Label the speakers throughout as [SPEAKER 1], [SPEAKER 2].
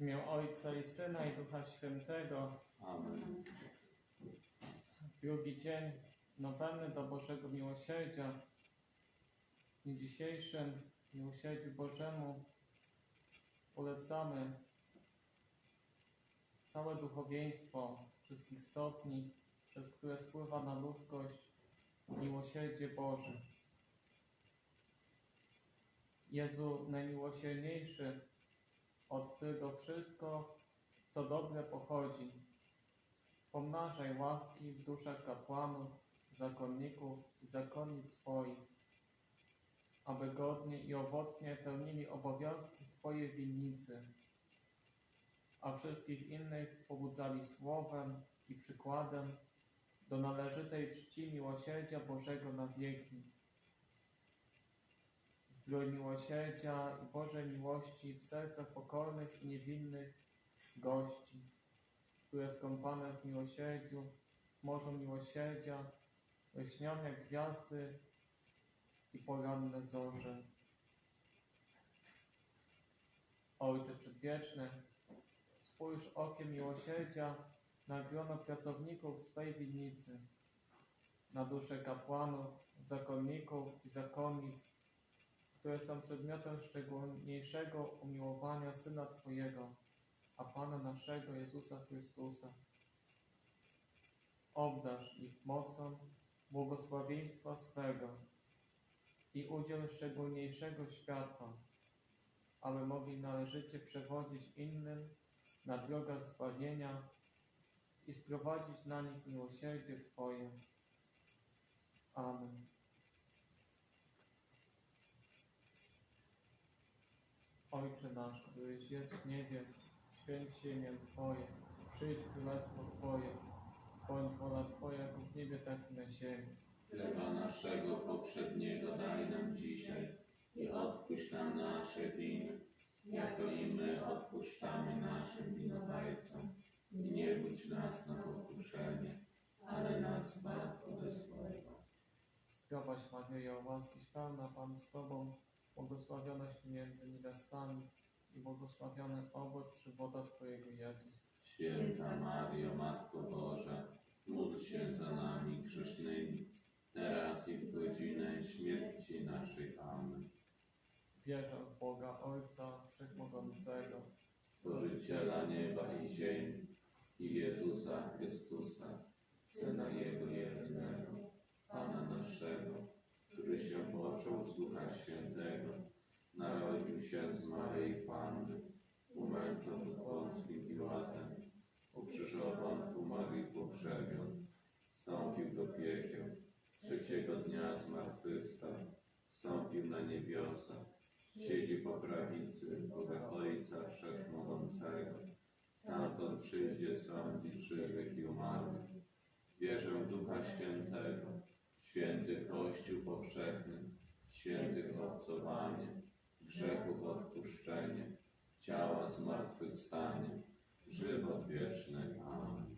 [SPEAKER 1] imię Ojca i Syna i Ducha Świętego.
[SPEAKER 2] Amen.
[SPEAKER 1] Drugi dzień noweny do Bożego Miłosierdzia. W dniu dzisiejszym Miłosierdziu Bożemu polecamy całe duchowieństwo wszystkich stopni, przez które spływa na ludzkość miłosierdzie Boże. Jezu najmiłosierniejszy, od którego wszystko, co dobre pochodzi. Pomnażaj łaski w duszach kapłanów, zakonników i zakonnic swoich, aby godnie i owocnie pełnili obowiązki Twojej winnicy, a wszystkich innych pobudzali słowem i przykładem do należytej czci miłosierdzia Bożego na wieki. Zdrój miłosierdzia i Bożej miłości w sercach pokornych i niewinnych gości, które skąpane w miłosierdziu, w morzu miłosierdzia, lśnią jak gwiazdy i poranne zorze. Ojcze Przedwieczny, spójrz okiem miłosierdzia na grono pracowników swej winnicy, na dusze kapłanów, zakonników i zakonnic, które są przedmiotem szczególniejszego umiłowania Syna Twojego, a Pana naszego Jezusa Chrystusa. Obdarz ich mocą błogosławieństwa swego i udziel szczególniejszego światła, aby mogli należycie przewodzić innym na drogach zbawienia i sprowadzić na nich miłosierdzie Twoje. Amen. Ojcze nasz, któryś jest w niebie, święć się imię Twoje, przyjdź królestwo Twoje, bądź wola Twoja jak w niebie, tak i na ziemi.
[SPEAKER 2] Chleba naszego poprzedniego daj nam dzisiaj i odpuść nam nasze winy, jako i my odpuszczamy naszym winowajcom. I nie budź nas na pokuszenie, ale nas zbaw ode złego.
[SPEAKER 1] Zdrowaś Maryjo, łaskiś pełna Pan z Tobą, błogosławionaś Ty między niewiastami i błogosławiony owoc żywota Twojego Jezus.
[SPEAKER 2] Święta Mario, Matko Boża, módl się za nami grzesznymi, teraz i w godzinę śmierci naszej. Amen.
[SPEAKER 1] Wierzę w Boga Ojca Wszechmogącego,
[SPEAKER 2] Stworzyciela nieba i ziemi i Jezusa Chrystusa, Syna Jego jedynego, Pana naszego, począł z Ducha Świętego, narodził się z Maryi Panny, umęczon pod Pąckim Piłatem, ukrzyżowan, umarł i pogrzebion, wstąpił do piekieł, trzeciego dnia zmartwychwstał, wstąpił na niebiosa, siedzi po prawicy Boga Ojca Wszechmogącego, stamtąd przyjdzie sądzić żywych i umarłych. Wierzę w Ducha Świętego, święty Kościół powszechny, świętych obcowanie, grzechów odpuszczenie, ciała zmartwychwstanie, żywot wieczny. Amen.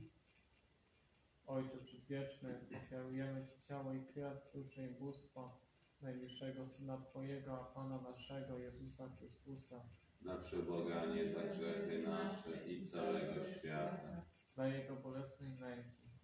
[SPEAKER 1] Ojcze Przedwieczny, ofiarujemy Ci ciało i krew, duszę i bóstwo najwyższego Syna Twojego, a Pana naszego Jezusa Chrystusa,
[SPEAKER 2] Na przebłaganie za grzechy nasze i całego świata.
[SPEAKER 1] dla Jego bolesnej męki,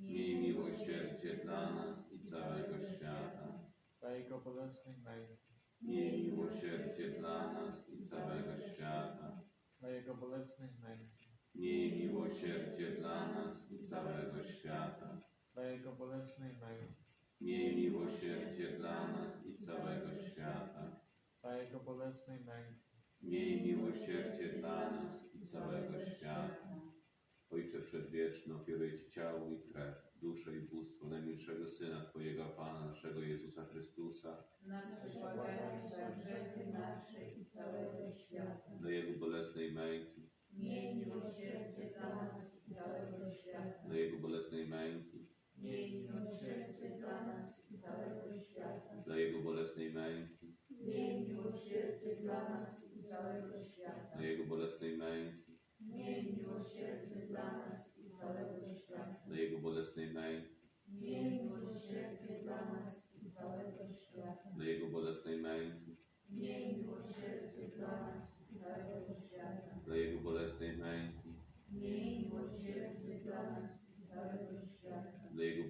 [SPEAKER 2] Miej miłosierdzie dla nas i całego świata.
[SPEAKER 1] dla Jego bolesnej męki,
[SPEAKER 2] Miej miłosierdzie dla nas i całego świata.
[SPEAKER 1] dla Jego bolesnej męki,
[SPEAKER 2] Miej miłosierdzie dla nas i całego świata.
[SPEAKER 1] dla Jego bolesnej męki,
[SPEAKER 2] Miej miłosierdzie dla nas i całego świata.
[SPEAKER 1] dla Jego bolesnej męki,
[SPEAKER 2] Miej miłosierdzie dla nas i całego świata. Ojcze Przedwieczny, ciało i krew, duszę i bóstwo najmilszego Syna Twojego, Pana naszego Jezusa Chrystusa, do Jego bolesnej męki,
[SPEAKER 3] Miej miłosierdzie dla nas i całego świata.
[SPEAKER 2] dla Jego bolesnej męki,
[SPEAKER 3] Miej miłosierdzie dla nas i całego świata.
[SPEAKER 2] dla Jego bolesnej męki,
[SPEAKER 3] Miej miłosierdzie dla nas i całego świata.
[SPEAKER 2] dla Jego bolesnej męki,
[SPEAKER 3] Miej miłosierdzie dla nas
[SPEAKER 2] dla Jego bolesnej męki,
[SPEAKER 3] Miej miłosierdzie dla nas i całego świata.
[SPEAKER 2] Jego bolesnej męki,
[SPEAKER 3] Miej miłosierdzie dla nas i całego świata.
[SPEAKER 2] dla Jego bolesnej męki,
[SPEAKER 3] Miej miłosierdzie dla nas i całego świata.
[SPEAKER 2] dla Jego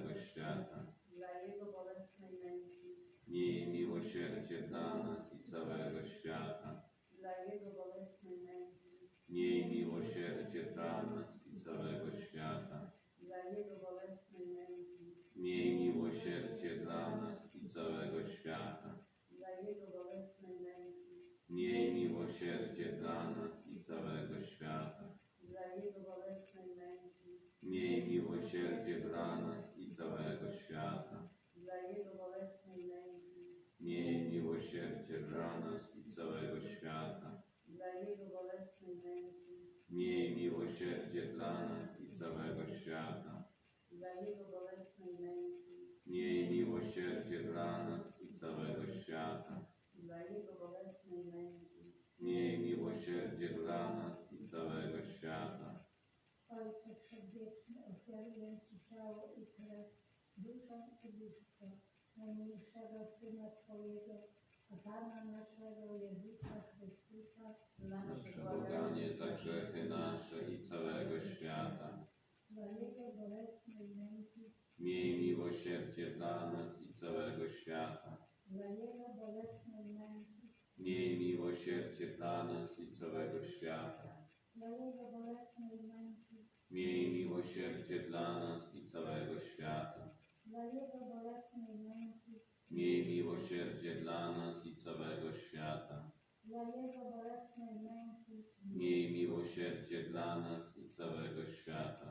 [SPEAKER 4] bolesnej
[SPEAKER 2] Miej miłosierdzie dla nas i całego świata.
[SPEAKER 4] dla Jego
[SPEAKER 2] Miej miłosierdzie dla nas i całego świata.
[SPEAKER 4] dla
[SPEAKER 2] Miej miłosierdzie dla nas i całego świata.
[SPEAKER 4] dla
[SPEAKER 2] Miej miłosierdzie dla nas i całego świata.
[SPEAKER 4] dla
[SPEAKER 2] Miej miłosierdzie dla nas i całego świata.
[SPEAKER 4] Dla Jego bolesnej męki,
[SPEAKER 2] Miej miłosierdzie dla nas i całego świata.
[SPEAKER 4] dla Jego bolesnej męki,
[SPEAKER 2] Miej miłosierdzie dla nas i całego świata.
[SPEAKER 5] Ojcze Przedwieczny, ofiaruję Ci ciało i krew, duszę i bóstwo najmilszego Syna Twojego, a Pana naszego Jezusa Chrystusa,
[SPEAKER 2] Na
[SPEAKER 4] nasze
[SPEAKER 2] przebłaganie za grzechy nasze i całego świata.
[SPEAKER 5] Dla Jego bolesnej męki,
[SPEAKER 2] Miej miłosierdzie dla nas i całego świata.
[SPEAKER 5] dla Jego bolesnej męki,
[SPEAKER 2] Miej miłosierdzie dla nas i całego świata.
[SPEAKER 5] dla Jego bolesnej męki,
[SPEAKER 2] Miej miłosierdzie dla nas i całego świata.
[SPEAKER 5] dla Jego bolesnej męki,
[SPEAKER 2] Miej miłosierdzie dla nas i całego świata.
[SPEAKER 5] dla Jego bolesnej męki,
[SPEAKER 2] Miej miłosierdzie dla nas i całego świata.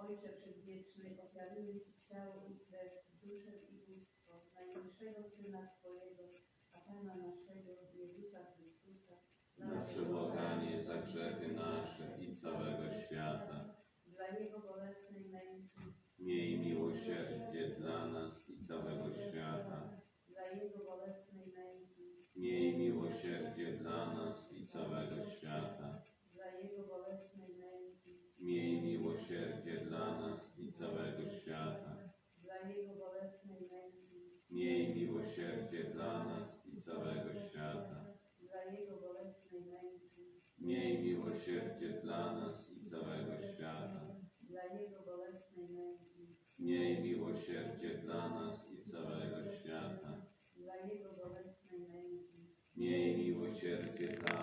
[SPEAKER 4] Ojcze Przedwieczny, ofiaruję Ci ciało i krew, duszę i bóstwo najmilszego Syna Twojego, a Pana naszego Jezusa Chrystusa,
[SPEAKER 2] Na przebłaganie za grzechy nasze i całego świata.
[SPEAKER 4] dla Jego bolesnej męki,
[SPEAKER 2] Miej miłosierdzie dla nas i całego świata.
[SPEAKER 4] dla Jego bolesnej męki,
[SPEAKER 2] Miej miłosierdzie dla nas i całego świata.
[SPEAKER 4] dla Jego bolesnej męki,
[SPEAKER 2] Miej miłosierdzie miłosierdzie dla nas i całego świata.
[SPEAKER 4] dla Jego bolesnej męki,
[SPEAKER 2] Miej miłosierdzie dla nas i całego świata.
[SPEAKER 4] dla Jego bolesnej męki,
[SPEAKER 2] Miej miłosierdzie dla nas i całego świata.
[SPEAKER 4] dla Jego bolesnej męki,
[SPEAKER 2] Miej miłosierdzie dla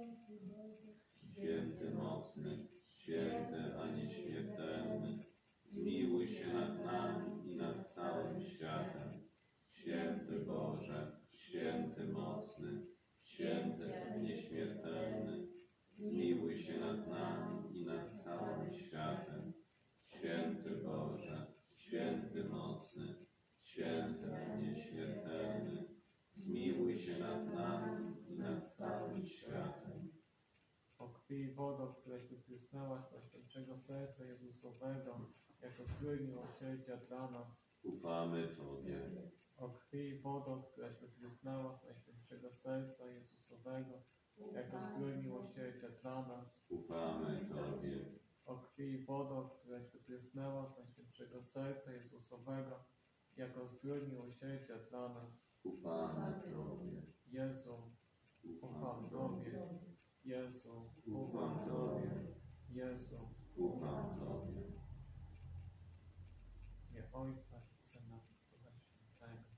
[SPEAKER 5] święty Boże,
[SPEAKER 2] Święty mocny,
[SPEAKER 1] Serca Jezusowego, jako zdrój miłosierdzia dla nas.
[SPEAKER 2] Ufamy Tobie.
[SPEAKER 1] O krwi i wodą, któraś wytrysnęła z Najświętszego Serca Jezusowego, jako zdrój miłosierdzia dla nas.
[SPEAKER 2] Ufamy Tobie.
[SPEAKER 1] O krwi i wodą, któraś wytrysnęła z Najświętszego Serca Jezusowego, jako zdrój miłosierdzia dla nas.
[SPEAKER 2] Ufamy Tobie.
[SPEAKER 1] Jezu, ufam Tobie. Jezu,
[SPEAKER 2] Ufam. Tobie.
[SPEAKER 1] Jezu,
[SPEAKER 2] ufam Tobie.
[SPEAKER 1] imię Ojca Syna i Ducha Świętego.